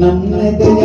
ನಮ್ಮದೆಯ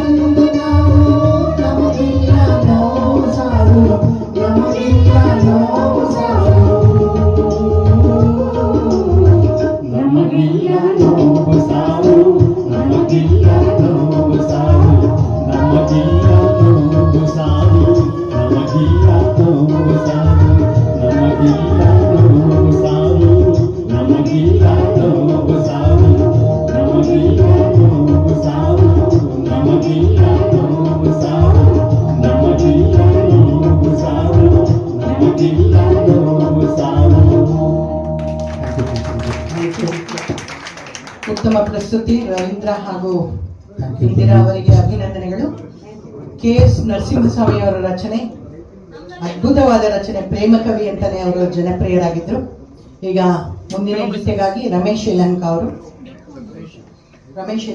ಉತ್ತಮ ಪ್ರಸ್ತುತಿ ರವೀಂದ್ರ ಹಾಗೂ ಇಂದಿರಾ ಅವರಿಗೆ ಅಭಿನಂದನೆಗಳು. ಕೆ ಎಸ್ ನರಸಿಂಹಸ್ವಾಮಿ ಅವರ ರಚನೆ ಅದ್ಭುತವಾದ ರಚನೆ ಪ್ರೇಮ ಕವಿ ಅಂತಾನೆ ಅವರು ಜನಪ್ರಿಯರಾಗಿದ್ರು. ಈಗ ಮುಂದಿನ ಗೀತೆಗಾಗಿ ರಮೇಶ್ ಇಲಂಕ ಅವರು. ರಮೇಶ್